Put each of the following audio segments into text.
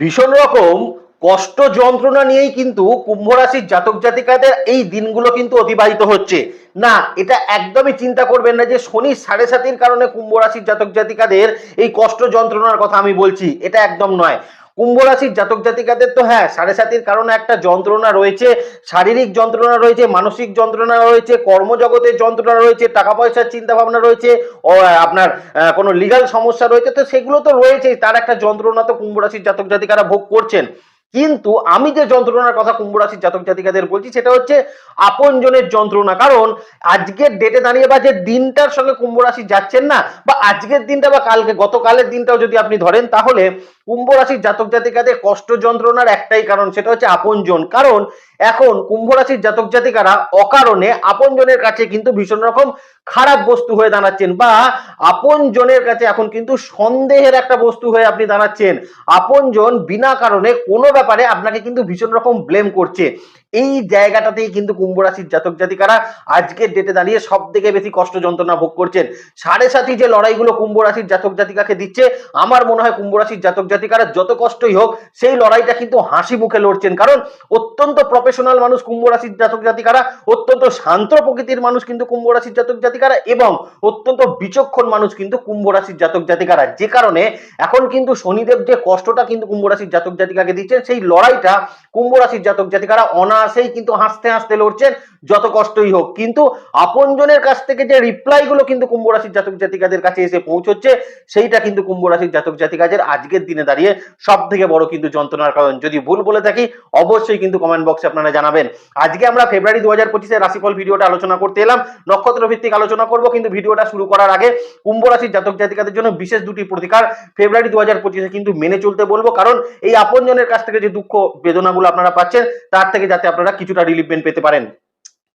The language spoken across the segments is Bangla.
ভীষণ রকম কষ্ট যন্ত্রণা নিয়েই কিন্তু কুম্ভ রাশির জাতক জাতিকাদের এই দিনগুলো কিন্তু অতিবাহিত হচ্ছে। না, এটা একদমই চিন্তা করবেন না যে শনি সাড়ে সাতির কারণে কুম্ভ রাশির জাতক জাতিকাদের এই কষ্ট যন্ত্রণার কথা আমি বলছি, এটা একদম নয়। কুম্ভ রাশির জাতক জাতিকাদের তো হ্যাঁ সাড়ে সাতির কারণে একটা যন্ত্রণা রয়েছে, শারীরিক যন্ত্রণা রয়েছে, মানসিক যন্ত্রণা রয়েছে, কর্মজগতের যন্ত্রণা রয়েছে টাকা পয়সার চিন্তা ভাবনা রয়েছে আপনার কোনো লিগাল সমস্যা রয়েছে, তো সেগুলো তো রয়েছেই, তার একটা যন্ত্রণা তো কুম্ভ রাশির জাতক জাতিকারা ভোগ করছেন। কিন্তু আমি যে যন্ত্রণার কথা কুম্ভ রাশির জাতক জাতিকাদের বলছি, সেটা হচ্ছে আপনজনের যন্ত্রণা। কারণ আজকের ডেটে দাঁড়িয়ে বা যে দিনটার সঙ্গে কুম্ভ রাশি যাচ্ছেন না, বা আজকের দিনটা বা কালকে, গতকালের দিনটাও যদি আপনি ধরেন, তাহলে কুম্ভ রাশির জাতক জাতিকাদের কষ্ট যন্ত্রণার একটাই কারণ, সেটা হচ্ছে আপনজন। কারণ এখন কুম্ভ রাশির জাতক জাতিকারা অকারণে আপনজনের কাছে কিন্তু ভীষণ রকম খারাপ বস্তু হয়ে দাঁড়াচ্ছেন বা আপন জনের কাছে এখন কিন্তু সন্দেহের একটা বস্তু হয়ে আপনি দাঁড়াচ্ছেন। আপনজন বিনা কারণে কোনো ব্যাপারে আপনাকে কিন্তু ভীষণ রকম ব্লেম করছে। এই জায়গাটাতেই কিন্তু কুম্ভ রাশির জাতক জাতিকারা আজকের ডেটে দাঁড়িয়ে সব থেকে বেশি কষ্ট যন্ত্রণা ভোগ করছেন। সাড়ে সাথী যে লড়াইগুলো কুম্ভ রাশির জাতক জাতিকাকে দিচ্ছে, আমার মনে হয় কুম্ভ রাশির জাতক জাতিকারা যত কষ্টই হোক সেই লড়াইটা কিন্তু হাসি মুখে লড়ছেন। কারণ অত্যন্ত প্রফেশনাল মানুষ কুম্ভ রাশির জাতক জাতিকারা, অত্যন্ত শান্ত প্রকৃতির মানুষ কিন্তু কুম্ভ রাশির জাতক জাতিকারা এবং অত্যন্ত বিচক্ষণ মানুষ কিন্তু কুম্ভ রাশির জাতক জাতিকারা। যে কারণে এখন কিন্তু শনিদেব যে কষ্টটা কিন্তু কুম্ভ রাশির জাতক জাতিকাকে দিচ্ছেন, সেই লড়াইটা কুম্ভ রাশির জাতক জাতিকারা অনায়াসেই কিন্তু হাসতে হাসতে লড়ছেন, যত কষ্টই হোক। কিন্তু আপনজনের কাছ থেকে যে রিপ্লাই গুলো কিন্তু কুম্ভ রাশির জাতক জাতিকাদের কাছে এসে পৌঁছচ্ছে, সেইটা কিন্তু কুম্ভ রাশির জাতক জাতিকাদের আজকের দিনে দাঁড়িয়ে সব থেকে বড় কিন্তু যন্ত্রণার কারণ। যদি ভুল বলে থাকি, অবশ্যই কিন্তু কমেন্ট বক্সে আপনারা জানাবেন। আজকে আমরা ফেব্রুয়ারি দু হাজার পঁচিশের রাশিফল ভিডিওটা আলোচনা করতে এলাম। নক্ষত্র ভিত্তিক আলোচনা করব, কিন্তু ভিডিওটা শুরু করার আগে কুম্ভ রাশির জাতক জাতিকাদের জন্য বিশেষ দুটি প্রতিকার ফেব্রুয়ারি দু হাজার পঁচিশে কিন্তু মেনে চলতে বলব। কারণ এই আপনজনের কাছ থেকে যে দুঃখ বেদনাগুলো আপনারা পাচ্ছেন তার থেকে যাতে আপনারা কিছুটা রিলিফমেন্ট পেতে পারেন।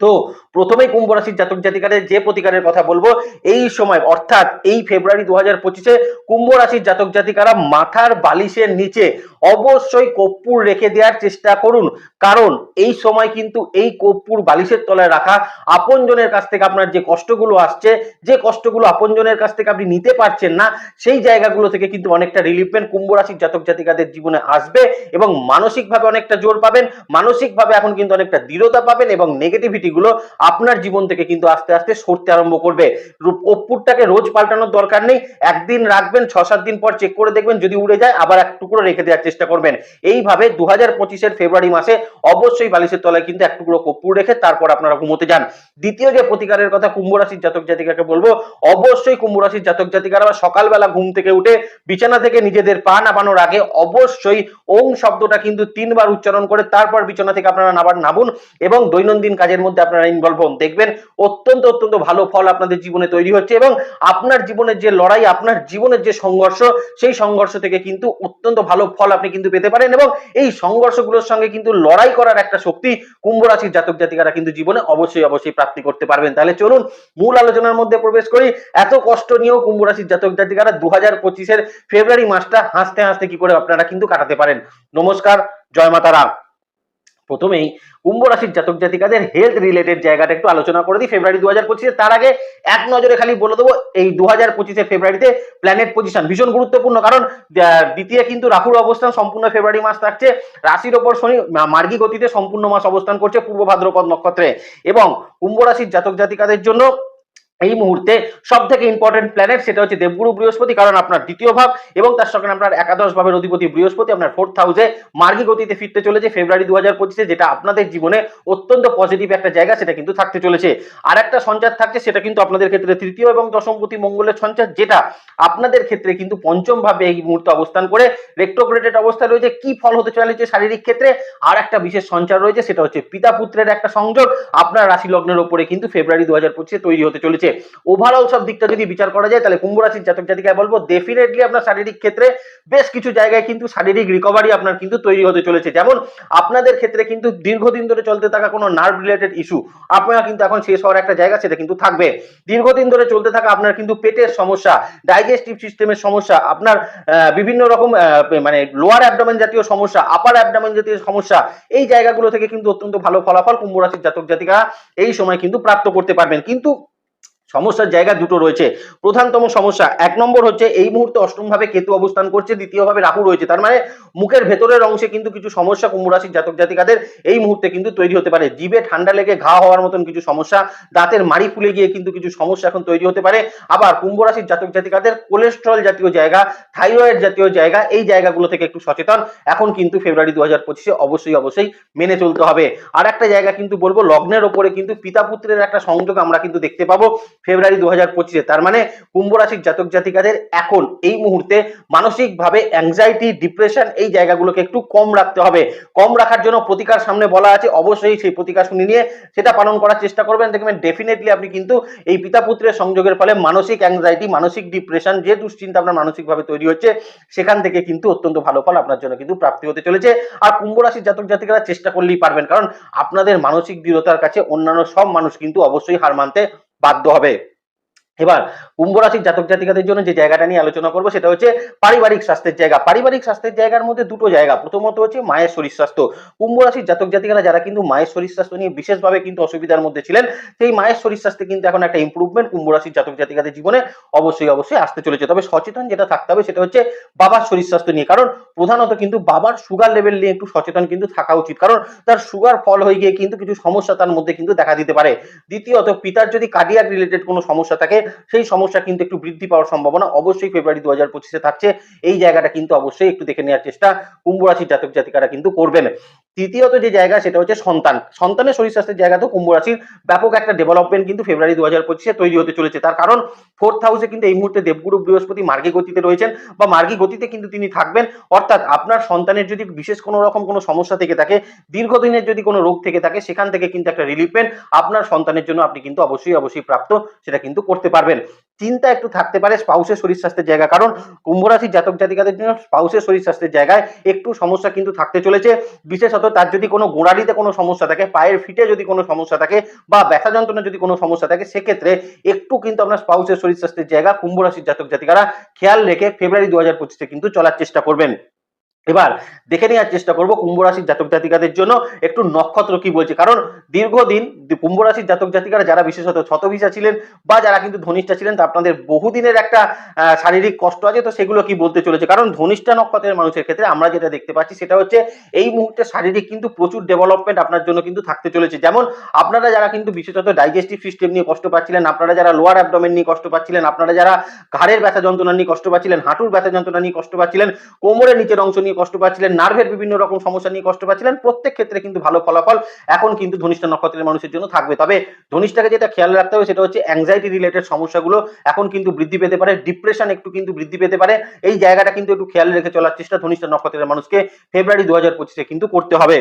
তো প্রথমেই কুম্ভ রাশির জাতক জাতিকাদের যে প্রতিকারের কথা বলব, এই সময় অর্থাৎ এই ফেব্রুয়ারি দু হাজার পঁচিশে কুম্ভ রাশির জাতক জাতিকারা মাথার বালিশের নিচে অবশ্যই কর্পূর রেখে দেওয়ার চেষ্টা করুন। কারণ এই সময় কিন্তু এই কর্পূর বালিশের তলায় রাখা আপনজনের কাছ থেকে আপনার যে কষ্টগুলো আসছে, যে কষ্টগুলো আপনজনের কাছ থেকে আপনি নিতে পারছেন না, সেই জায়গাগুলো থেকে কিন্তু অনেকটা রিলিফমেন্ট কুম্ভ রাশির জাতক জাতিকাদের জীবনে আসবে এবং মানসিকভাবে অনেকটা জোর পাবেন, মানসিকভাবে এখন কিন্তু অনেকটা দৃঢ়তা পাবেন এবং নেগেটিভিটি গুলো আপনার জীবন থেকে কিন্তু আস্তে আস্তে সরতে আরম্ভ করবে। রূপ- কর্পূরটাকে রোজ পাল্টানোর দরকার নেই। একদিন রাখবেন ছ সাত দিন পর চেক করে দেখবেন, যদি উড়ে যায়, আবার এক টুকরো রেখে দেওয়ার চেষ্টা করবেন। এইভাবে দু হাজার পঁচিশের ফেব্রুয়ারি মাসে অবশ্যই বালিশের তলায় কিন্তু এক টুকরো কর্পূর রেখে তারপর আপনারা ঘুমোতে যান। দ্বিতীয় যে প্রতিকারের কথা কুম্ভ রাশির জাতক জাতিকাকে বলব, অবশ্যই কুম্ভ রাশির জাতক জাতিকারা সকালবেলা ঘুম থেকে উঠে বিছানা থেকে নিজেদের পা নামানোর আগে অবশ্যই ওং শব্দটা কিন্তু তিনবার উচ্চারণ করে তারপর বিছানা থেকে আপনারা নাবার নামুন এবং দৈনন্দিন কাজের মধ্যে আপনারা ইনভলভ হন। দেখবেন অত্যন্ত অত্যন্ত ভালো ফল আপনাদের জীবনে তৈরি হচ্ছে এবং আপনার জীবনের যে লড়াই, আপনার জীবনের যে সংঘর্ষ, সেই সংঘর্ষ থেকে কিন্তু অত্যন্ত ভালো ফল আপনি কিন্তু পেতে পারেন এবং এই সংঘর্ষগুলোর সঙ্গে কিন্তু লড়াই করার একটা শক্তি কুম্ভ রাশির জাতক জাতিকারা কিন্তু জীবনে অবশ্যই অবশ্যই প্রাপ্তি করতে পারবেন। তাহলে চলুন মূল আলোচনার মধ্যে প্রবেশ করি। এত কষ্ট নিয়েও কুম্ভ রাশির জাতক জাতিকারা দু হাজার পঁচিশের ফেব্রুয়ারি মাসটা হাসতে হাসতে কি করে আপনারা কিন্তু কাটাতে পারেন? নমস্কার, জয় মাতারা প্রথমেই কুম্ভ রাশির জাতক জাতিকাদের হেলথ রিলেটেড জায়গাটা একটু আলোচনা করে দিই ফেব্রুয়ারি দু হাজার পঁচিশে। তার আগে এক নজরে খালি বলে দেবো, এই দু হাজার পঁচিশে ফেব্রুয়ারিতে প্ল্যানেট পজিশন ভীষণ গুরুত্বপূর্ণ। কারণ দ্বিতীয় কিন্তু রাহুর অবস্থান সম্পূর্ণ ফেব্রুয়ারি মাস থাকছে। রাশির ওপর শনি মার্গী গতিতে সম্পূর্ণ মাস অবস্থান করছে পূর্ব ভাদ্রপদ নক্ষত্রে। এবং কুম্ভ রাশির জাতক জাতিকাদের জন্য এই মুহূর্তে সব থেকে ইম্পর্টেন্ট প্ল্যানেট সেটা হচ্ছে দেবগুরু বৃহস্পতি, কারণ আপনার দ্বিতীয় ভাব এবং তার সঙ্গে আপনার একাদশ ভাবের অধিপতি বৃহস্পতি, আপনার ফোর্থ হাউসে মার্গী গতিতে ফিরতে চলেছে ফেব্রুয়ারি দু হাজার পঁচিশে, যেটা আপনাদের জীবনে অত্যন্ত পজিটিভ একটা জায়গা, সেটা কিন্তু থাকতে চলেছে। আর একটা সঞ্চার থাকছে, সেটা কিন্তু আপনাদের ক্ষেত্রে তৃতীয় এবং দশমপতি মঙ্গলের সঞ্চার, যেটা আপনাদের ক্ষেত্রে কিন্তু পঞ্চম ভাবে এই মুহূর্তে অবস্থান করে রেক্টোগ্রেটেড অবস্থায় রয়েছে। কি ফল হতে চলেছে শারীরিক ক্ষেত্রে? আর একটা বিশেষ সঞ্চার রয়েছে, সেটা হচ্ছে পিতা পুত্রের একটা সংযোগ। আপনার রাশি লগ্নের ওপরে কিন্তু ফেব্রুয়ারি দু হাজার পঁচিশে তৈরি হতে চলেছে। ওভারঅল সব দিকটা যদি বিচার করা যায়, তাহলে কুম্ভ রাশির জাতক জাতিকায় বলব ডেফিনেটলি আপনার শারীরিক ক্ষেত্রে বেশ কিছু জায়গায় কিন্তু শারীরিক রিকভারি আপনার কিন্তু তৈরি হতে চলেছে। যেমন আপনাদের ক্ষেত্রে কিন্তু দীর্ঘদিন ধরে চলতে থাকা কোনো নার্ভ রিলেটেড ইস্যু আপনারা কিন্তু এখন শেষ হওয়ার একটা জায়গা সেটা কিন্তু থাকবে। দীর্ঘদিন ধরে চলতে থাকা আপনার কিন্তু পেটের সমস্যা ডাইজেস্টিভ সিস্টেমের সমস্যা, আপনার বিভিন্ন রকম মানে লোয়ার অ্যাবডোমেন জাতীয় সমস্যা আপার অ্যাবডোমেন জাতীয় সমস্যা, এই জায়গাগুলো থেকে কিন্তু অত্যন্ত ভালো ফলাফল কুম্ভ রাশির জাতক জাতিকা এই সময় কিন্তু প্রাপ্ত করতে পারবেন। কিন্তু সমস্যার জায়গা দুটো রয়েছে। প্রধানতম সমস্যা, এক নম্বর হচ্ছে এই মুহূর্তে অষ্টম ভাবে কেতু অবস্থান করছে দ্বিতীয় ভাবে রাহু রয়েছে। তার মানে মুখের ভেতরের অংশে কিন্তু কিছু সমস্যা, কুম্ভ রাশির জাতক জাতিকাদের এই মুহূর্তে কিন্তু তৈরি হতে পারে। জিভে ঠান্ডা লেগে ঘা হওয়ার মতন কিছু সমস্যা, দাঁতের মাড়ি ফুলে গিয়ে কিন্তু কিছু সমস্যা এখন তৈরি হতে পারে। আবার কুম্ভ রাশির জাতক জাতিকাদের কোলেস্ট্রল জাতীয় জায়গা, থাইরয়েড জাতীয় জায়গা, এই জায়গাগুলো থেকে একটু সচেতন। এখন কিন্তু ফেব্রুয়ারি দু হাজার পঁচিশে অবশ্যই অবশ্যই মেনে চলতে হবে। আর একটা জায়গা কিন্তু বলব, লগ্নের ওপরে কিন্তু পিতা পুত্রের একটা সংযোগ আমরা কিন্তু দেখতে পাবো। ফেব্রুয়ারি দু হাজার পঁচিশে। তার মানে কুম্ভ রাশির জাতক জাতিকাদের এখন এই মুহূর্তে মানসিকভাবে অ্যাংজাইটি ডিপ্রেশন এই জায়গাগুলোকে একটু কম রাখতে হবে। কম রাখার জন্য প্রতিকার সামনে বলা আছে, অবশ্যই সেই প্রতিকার শুনে নিয়ে সেটা পালন করার চেষ্টা করবেন। দেখবেন ডেফিনেটলি আপনি কিন্তু এই পিতা পুত্রের সংযোগের ফলে মানসিক অ্যাংজাইটি মানসিক ডিপ্রেশন যে দুশ্চিন্তা আপনার মানসিকভাবে তৈরি হচ্ছে, সেখান থেকে কিন্তু অত্যন্ত ভালো ফল আপনার জন্য কিন্তু প্রাপ্তি হতে চলেছে। আর কুম্ভ রাশির জাতক জাতিকারা চেষ্টা করলেই পারবেন। কারণ আপনাদের মানসিক দৃঢ়তার কাছে অন্যান্য সব মানুষ কিন্তু অবশ্যই হার মানতে বাধ্য হবে। এবার কুম্ভ রাশির জাতক জাতিকাদের জন্য যে জায়গাটা নিয়ে আলোচনা করব সেটা হচ্ছে পারিবারিক স্বাস্থ্যের জায়গা। পারিবারিক স্বাস্থ্যের জায়গার মধ্যে দুটো জায়গা। প্রথমত হচ্ছে মায়ের শরীর স্বাস্থ্য। কুম্ভ রাশির জাতক জাতিকারা যারা কিন্তু মায়ের শরীর স্বাস্থ্য নিয়ে বিশেষভাবে কিন্তু অসুবিধার মধ্যে ছিলেন, সেই মায়ের শরীর স্বাস্থ্যে কিন্তু এখন একটা ইম্প্রুভমেন্ট কুম্ভ রাশির জাতক জাতিকাদের জীবনে অবশ্যই অবশ্যই আসতে চলেছে। তবে সচেতন যেটা থাকতে হবে সেটা হচ্ছে বাবার শরীর স্বাস্থ্য নিয়ে। কারণ প্রধানত কিন্তু বাবার সুগার লেভেল নিয়ে একটু সচেতন কিন্তু থাকা উচিত। কারণ তার সুগার ফল হয়ে গিয়ে কিন্তু কিছু সমস্যা তার মধ্যে কিন্তু দেখা দিতে পারে। দ্বিতীয়ত, পিতার যদি কার্ডিয়াক রিলেটেড কোনো সমস্যা থাকে সেই সমস্যা কিন্তু একটু বৃদ্ধি পাওয়ার সম্ভাবনা অবশ্যই ফেব্রুয়ারি দু হাজার পঁচিশে থাকছে। এই জায়গাটা কিন্তু অবশ্যই একটু দেখে নেওয়ার চেষ্টা। কুম্ভ রাশির জাতক জাতিকারা কিন্তু করবেন। তৃতীয়ত যে জায়গা, সেটা হচ্ছে সন্তান। সন্তানের শরীর স্বাস্থ্যের জায়গাতেও কুম্ভ রাশির। ব্যাপক একটা ডেভেলপমেন্ট কিন্তু ফেব্রুয়ারি দু হাজার পঁচিশে তৈরি হতে চলেছে। তার কারণ ফোর্থ হাউসে কিন্তু এই মুহূর্তে দেবগুরু বৃহস্পতি মার্গী গতিতে রয়েছেন বা মার্গী গতিতে কিন্তু তিনি থাকবেন। অর্থাৎ আপনার সন্তানের যদি বিশেষ কোনো রকম কোনো সমস্যা থেকে থাকে, দীর্ঘদিনের যদি কোনো রোগ থেকে থাকে, সেখান থেকে কিন্তু একটা রিলিফ পেন। আপনার সন্তানের জন্য আপনি কিন্তু অবশ্যই অবশ্যই প্রাপ্ত, সেটা কিন্তু করতে পারবেন। চিন্তা একটু থাকতে পারে স্পাউসের শরীর স্বাস্থ্যের জায়গা। কারণ কুম্ভ রাশির জাতক জাতিকাদের জন্য স্পাউসের শরীর স্বাস্থ্যের জায়গায় একটু সমস্যা কিন্তু থাকতে চলেছে। বিশেষত তার যদি কোনো গোড়ালিতে কোনো সমস্যা থাকে, পায়ের ফিটে যদি কোনো সমস্যা থাকে বা ব্যথা যন্ত্রণা যদি কোনো সমস্যা থাকে, সেক্ষেত্রে একটু কিন্তু আপনার স্পাউসের শরীর স্বাস্থ্যের জায়গা কুম্ভ রাশির জাতক জাতিকারা খেয়াল রেখে ফেব্রুয়ারি দু হাজার পঁচিশে কিন্তু চলার চেষ্টা করবেন। এবার দেখে নেওয়ার চেষ্টা করব কুম্ভ রাশির জাতক জাতিকাদের জন্য একটু নক্ষত্র কি বলছে। কারণ দীর্ঘদিন কুম্ভ রাশির জাতক জাতিকারা যারা বিশেষত ছতভিসা ছিলেন বা যারা কিন্তু ধনিষ্ঠা ছিলেন, তা আপনাদের বহুদিনের একটা শারীরিক কষ্ট আছে, তো সেগুলো কি বলতে চলেছে? কারণ ধনিষ্ঠা নক্ষত্রের মানুষের ক্ষেত্রে আমরা যেটা দেখতে পাচ্ছি সেটা হচ্ছে এই মুহূর্তে শারীরিক কিন্তু প্রচুর ডেভেলপমেন্ট আপনার জন্য কিন্তু থাকতে চলেছে। যেমন আপনারা যারা কিন্তু বিশেষত ডাইজেস্টিভ সিস্টেম নিয়ে কষ্ট পাচ্ছিলেন, আপনারা যারা লোয়ার অ্যাবডোমেন নিয়ে কষ্ট পাচ্ছিলেন, আপনারা যারা ঘাড়ের ব্যথা যন্ত্রণা নিয়ে কষ্ট পাচ্ছিলেন, হাঁটুর ব্যথা যন্ত্রণা নিয়ে কষ্ট পাচ্ছিলেন, কোমরের নিচের অংশ নিয়ে কষ্ট পাচ্ছিলেন নার্ভের বিভিন্ন রকম সমস্যা নিয়ে কষ্ট পাচ্ছিলেন, প্রত্যেক ক্ষেত্রে কিন্তু ভালো ফলাফল এখন কিন্তু ধনিষ্ঠা নক্ষত্রের মানুষের জন্য থাকবে। তবে ধনিষ্ঠাকে যেটা খেয়াল রাখতে হবে সেটা হচ্ছে অ্যাংজাইটি রিলেটেড সমস্যাগুলো এখন কিন্তু বৃদ্ধি পেতে পারে ডিপ্রেশন একটু কিন্তু বৃদ্ধি পেতে পারে। এই জায়গাটা কিন্তু একটু খেয়াল রেখে চলার চেষ্টা ধনিষ্ঠা নক্ষত্রের মানুষকে ফেব্রুয়ারি দু হাজার পঁচিশে কিন্তু করতে হবে।